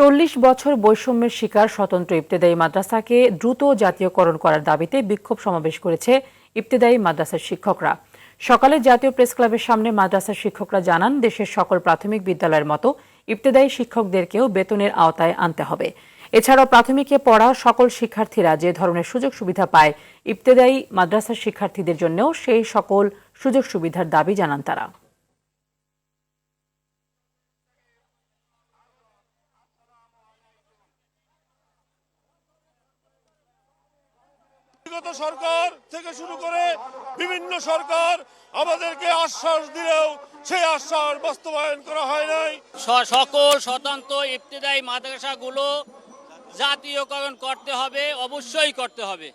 চল্লিশ বছর বৈষম্যের শিকার স্বতন্ত্র ইবতেদায়ী মাদ্রাসাকে দ্রুত জাতীয়করণ করার দাবিতে বিক্ষোভ সমাবেশ করেছে ইবতেদায়ী মাদ্রাসার শিক্ষকরা। সকালে জাতীয় প্রেস ক্লাবের সামনে মাদ্রাসার শিক্ষকরা জানান, দেশের সকল প্রাথমিক বিদ্যালয়ের মতো ইবতেদায়ী শিক্ষকদেরকেও বেতনের আওতায় আনতে হবে। এছাড়াও প্রাথমিকে পড়া সকল শিক্ষার্থীরা যে ধরনের সুযোগ সুবিধা পায় ইবতেদায়ী মাদ্রাসার শিক্ষার্থীদের জন্যও সেই সকল সুযোগ সুবিধার দাবি জানান তারা। বিগত সরকার থেকে শুরু করে বিভিন্ন সরকার আমাদেরকে আশ্বাস দিলেও সেই আশ্বাস বাস্তবায়ন করা হয় নাই। সকল স্বতন্ত্র ইফতদায়ী মাদ্রাসাগুলো জাতীয়করণ করতে হবে, অবশ্যই করতে হবে।